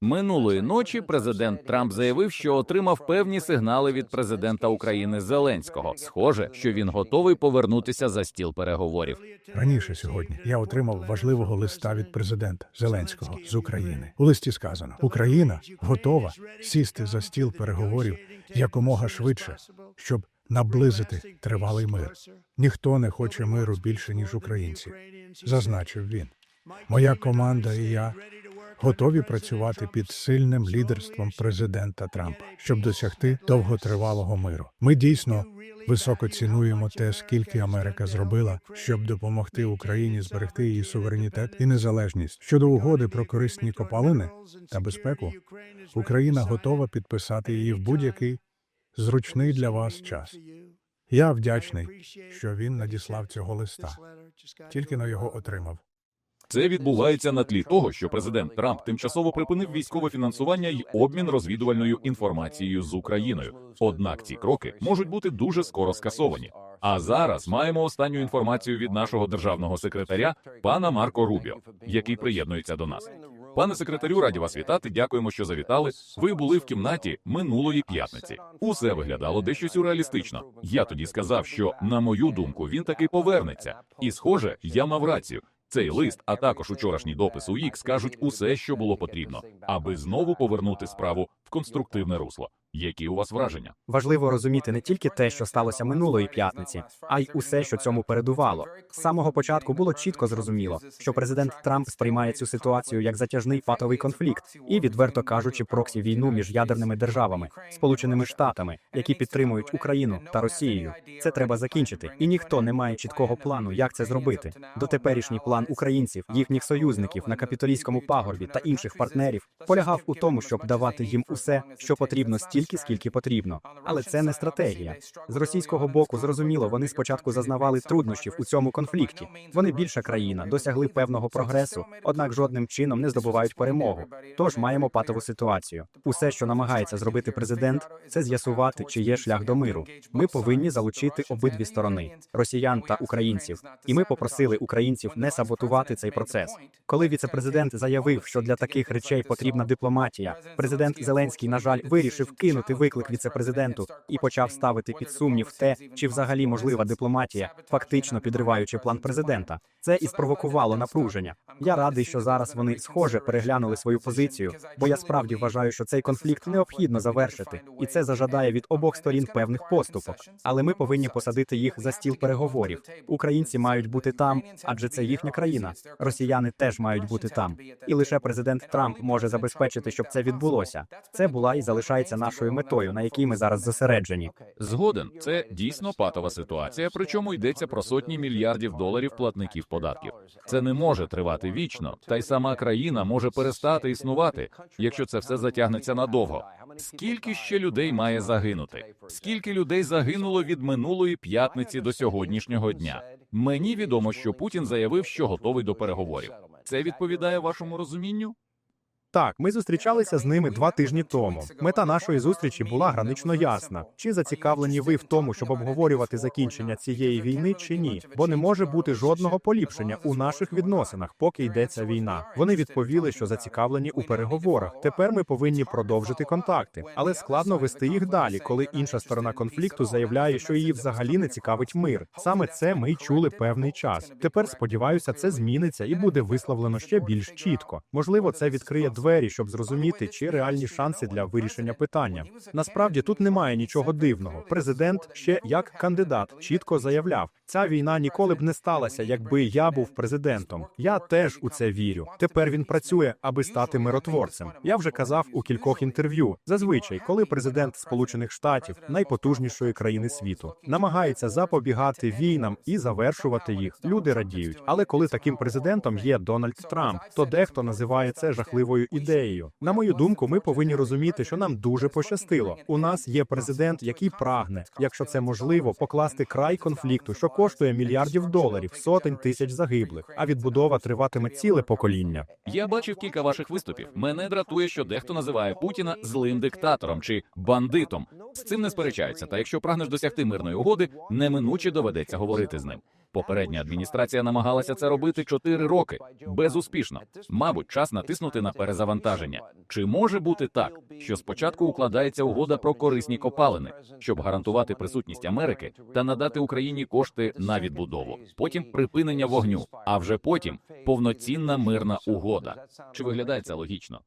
Минулої ночі президент Трамп заявив, що отримав певні сигнали від президента України Зеленського. Схоже, що він готовий повернутися за стіл переговорів. Раніше сьогодні я отримав важливого листа від президента Зеленського з України. У листі сказано: Україна готова сісти за стіл переговорів якомога швидше, щоб наблизити тривалий мир. Ніхто не хоче миру більше ніж українці, зазначив він. Моя команда і я готові працювати під сильним лідерством президента Трампа, щоб досягти довготривалого миру. Ми дійсно високо цінуємо те, скільки Америка зробила, щоб допомогти Україні зберегти її суверенітет і незалежність щодо угоди про корисні копалини та безпеку. Україна готова підписати її в будь-який зручний для вас час. Я вдячний, що він надіслав цього листа. Тільки на його отримав. Це відбувається на тлі того, що президент Трамп тимчасово припинив військове фінансування й обмін розвідувальною інформацією з Україною. Однак ці кроки можуть бути дуже скоро скасовані. А зараз маємо останню інформацію від нашого державного секретаря пана Марко Рубіо, який приєднується до нас. Пане секретарю, раді вас вітати. Дякуємо, що завітали. Ви були в кімнаті минулої п'ятниці. Усе виглядало дещо сюрреалістично. Я тоді сказав, що на мою думку він таки повернеться. І, схоже, я мав рацію. Цей лист, а також учорашній допис у їх скажуть усе, що було потрібно, аби знову повернути справу в конструктивне русло. Які у вас враження? Важливо розуміти не тільки те, що сталося минулої п'ятниці, а й усе, що цьому передувало. З самого початку було чітко зрозуміло, що президент Трамп сприймає цю ситуацію як затяжний патовий конфлікт і, відверто кажучи, проксі війну між ядерними державами, сполученими штатами, які підтримують Україну та Росією. Це треба закінчити, і ніхто не має чіткого плану, як це зробити. Дотеперішній план українців, їхніх союзників на капітолійському пагорбі та інших партнерів полягав у тому, щоб давати їм усе, що потрібно стільки, скільки потрібно. Але це не стратегія. З російського боку зрозуміло, вони спочатку зазнавали труднощів у цьому конфлікті. Вони більша країна, досягли певного прогресу, однак жодним чином не здобувають перемогу. Тож маємо патову ситуацію. Усе, що намагається зробити президент, це з'ясувати, чи є шлях до миру. Ми повинні залучити обидві сторони росіян та українців. І ми попросили українців не саботувати цей процес. Коли віцепрезидент заявив, що для таких речей потрібна дипломатія, президент Зеленський, на жаль, вирішив кинути виклик віцепрезиденту і почав ставити під сумнів те, чи взагалі можлива дипломатія, фактично підриваючи план президента. Це і спровокувало напруження. Я радий, що зараз вони схоже переглянули свою позицію, бо я справді вважаю, що цей конфлікт необхідно завершити, і це зажадає від обох сторін певних поступок. Але ми повинні посадити їх за стіл переговорів. Українці мають бути там, адже це їхня країна. Росіяни теж мають бути там. І лише президент Трамп може забезпечити, щоб це відбулося. Це була і залишається нашою метою, на якій ми зараз зосереджені. Згоден, це дійсно патова ситуація, причому йдеться про сотні мільярдів доларів платників податків. Це не може тривати вічно, та й сама країна може перестати існувати, якщо це все затягнеться надовго. Скільки ще людей має загинути? Скільки людей загинуло від минулої п'ятниці до сьогоднішнього дня? Мені відомо, що Путін заявив, що готовий до переговорів. Це відповідає вашому розумінню? Так, ми зустрічалися з ними два тижні тому. Мета нашої зустрічі була гранично ясна. Чи зацікавлені ви в тому, щоб обговорювати закінчення цієї війни, чи ні? Бо не може бути жодного поліпшення у наших відносинах, поки йдеться війна. Вони відповіли, що зацікавлені у переговорах. Тепер ми повинні продовжити контакти, але складно вести їх далі, коли інша сторона конфлікту заявляє, що її взагалі не цікавить мир. Саме це ми й чули певний час. Тепер сподіваюся, це зміниться і буде висловлено ще більш чітко. Можливо, це відкриє двері, щоб зрозуміти, чи реальні шанси для вирішення питання. Насправді тут немає нічого дивного. Президент ще як кандидат чітко заявляв: ця війна ніколи б не сталася, якби я був президентом. Я теж у це вірю. Тепер він працює, аби стати миротворцем. Я вже казав у кількох інтерв'ю. Зазвичай, коли президент Сполучених Штатів, найпотужнішої країни світу, намагається запобігати війнам і завершувати їх, люди радіють. Але коли таким президентом є Дональд Трамп, то дехто називає це жахливою ідеєю. На мою думку, ми повинні розуміти, що нам дуже пощастило. У нас є президент, який прагне, якщо це можливо, покласти край конфлікту, що коштує мільярдів доларів, сотень тисяч загиблих. А відбудова триватиме ціле покоління. Я бачив кілька ваших виступів. Мене дратує, що дехто називає Путіна злим диктатором чи бандитом. З цим не сперечаються. Та якщо прагнеш досягти мирної угоди, неминуче доведеться говорити з ним. Попередня адміністрація намагалася це робити 4 роки безуспішно. Мабуть, час натиснути на перезавантаження. Чи може бути так, що спочатку укладається угода про корисні копалини, щоб гарантувати присутність Америки та надати Україні кошти на відбудову, потім припинення вогню, а вже потім повноцінна мирна угода. Чи виглядає це логічно?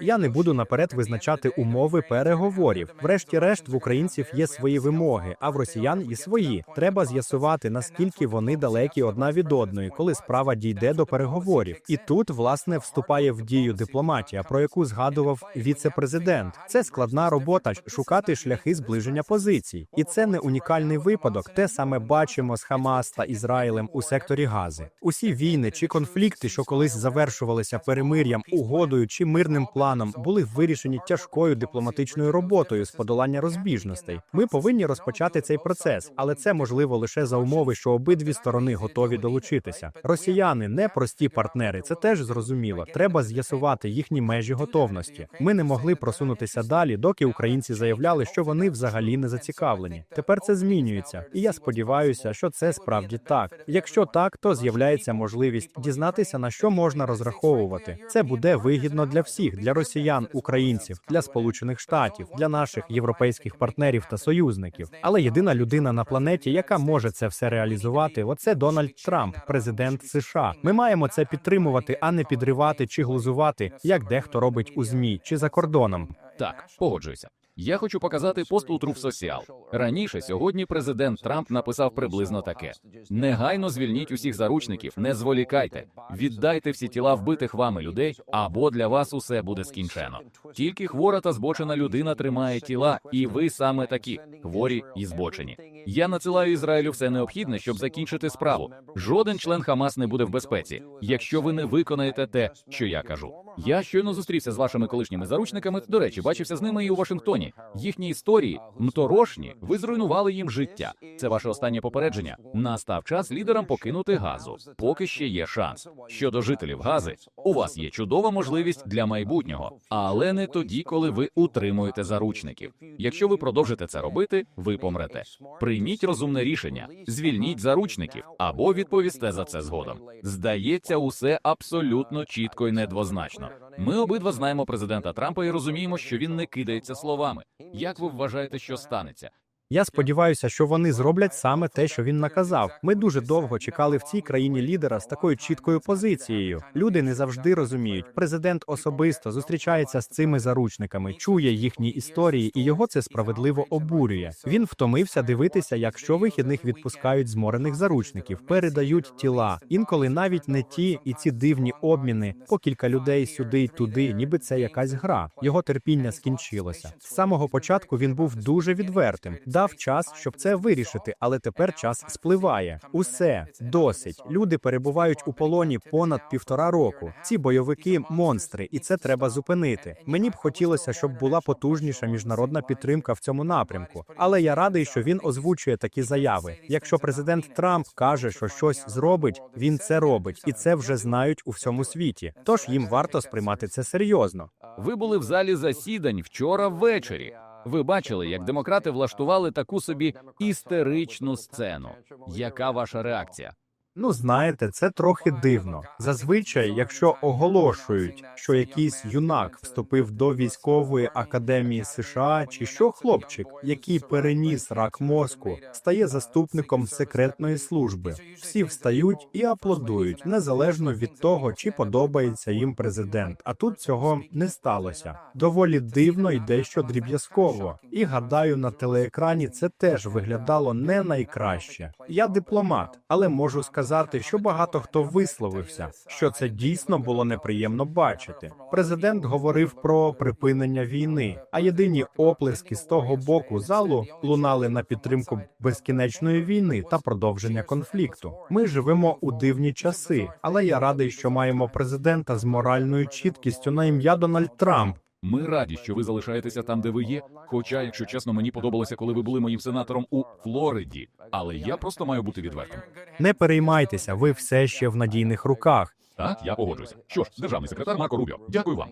Я не буду наперед визначати умови переговорів. Врешті-решт, в українців є свої вимоги, а в росіян є свої. Треба з'ясувати, наскільки вони далекі одна від одної, коли справа дійде до переговорів. І тут, власне, вступає в дію дипломатія, про яку згадував віце-президент. Це складна робота шукати шляхи зближення позицій, і це не унікальний випадок. Те саме бачимо з Хамас та Ізраїлем у секторі Гази. Усі війни чи конфлікти, що колись завершувалися перемир'ям, угодою чи мирним планом, були вирішені тяжкою дипломатичною роботою з подолання розбіжностей. Ми повинні розпочати цей процес, але це можливо лише за умови, що обидві сторони готові долучитися. Росіяни не прості партнери, це теж зрозуміло. Треба з'ясувати їхні межі готовності. Ми не могли просунутися далі, доки українці заявляли, що вони взагалі не зацікавлені. Тепер це змінюється, і я сподіваюся, що це справді так. Якщо так, то з'являється можливість дізнатися на що можна розраховувати. Це буде вигідно для всіх: для росіян, українців, для сполучених штатів, для наших європейських партнерів та союзників. Але єдина людина на планеті, яка може це все реалізувати, оце Дональд Трамп, президент США. Ми маємо це підтримувати, а не підривати чи глузувати, як дехто робить у змі чи за кордоном. Так, погоджуюся. Я хочу показати постутру Truth Social. Раніше сьогодні президент Трамп написав приблизно таке: негайно звільніть усіх заручників, не зволікайте, віддайте всі тіла вбитих вами людей, або для вас усе буде скінчено. Тільки хвора та збочена людина тримає тіла, і ви саме такі хворі і збочені. Я надсилаю Ізраїлю все необхідне, щоб закінчити справу. Жоден член Хамас не буде в безпеці, якщо ви не виконаєте те, що я кажу. Я щойно зустрівся з вашими колишніми заручниками. До речі, бачився з ними і у Вашингтоні. Їхні історії мторошні. Ви зруйнували їм життя. Це ваше останнє попередження. Настав час лідерам покинути газу. Поки ще є шанс. Щодо жителів гази, у вас є чудова можливість для майбутнього, але не тоді, коли ви утримуєте заручників. Якщо ви продовжите це робити, ви помрете. Прийміть розумне рішення, звільніть заручників або відповісте за це згодом. Здається, усе абсолютно чітко і недвозначно. Ми обидва знаємо президента Трампа і розуміємо, що він не кидається словами. Як ви вважаєте, що станеться? Я сподіваюся, що вони зроблять саме те, що він наказав. Ми дуже довго чекали в цій країні лідера з такою чіткою позицією. Люди не завжди розуміють. Президент особисто зустрічається з цими заручниками, чує їхні історії, і його це справедливо обурює. Він втомився дивитися, як щовихідних відпускають зморених заручників, передають тіла. Інколи навіть не ті і ці дивні обміни, по кілька людей сюди й туди, ніби це якась гра. Його терпіння скінчилося. З самого початку він був дуже відвертим дав час, щоб це вирішити, але тепер час спливає. Усе досить. Люди перебувають у полоні понад півтора року. Ці бойовики монстри, і це треба зупинити. Мені б хотілося, щоб була потужніша міжнародна підтримка в цьому напрямку. Але я радий, що він озвучує такі заяви. Якщо президент Трамп каже, що щось зробить, він це робить, і це вже знають у всьому світі. Тож їм варто сприймати це серйозно. Ви були в залі засідань вчора ввечері. Ви бачили, як демократи влаштували таку собі істеричну сцену. Яка ваша реакція? Ну, знаєте, це трохи дивно. Зазвичай, якщо оголошують, що якийсь юнак вступив до військової академії США, чи що хлопчик, який переніс рак мозку, стає заступником секретної служби, всі встають і аплодують, незалежно від того, чи подобається їм президент. А тут цього не сталося. Доволі дивно і дещо дріб'язково. І гадаю, на телеекрані це теж виглядало не найкраще. Я дипломат, але можу сказати, що багато хто висловився, що це дійсно було неприємно бачити. Президент говорив про припинення війни, а єдині оплески з того боку залу лунали на підтримку безкінечної війни та продовження конфлікту. Ми живемо у дивні часи, але я радий, що маємо президента з моральною чіткістю на ім'я Дональд Трамп. Ми раді, що ви залишаєтеся там, де ви є. Хоча, якщо чесно, мені подобалося, коли ви були моїм сенатором у Флориді. Але я просто маю бути відвертим. Не переймайтеся, ви все ще в надійних руках. Так, я погоджуюся. Що ж, державний секретар Марко Рубіо, дякую вам.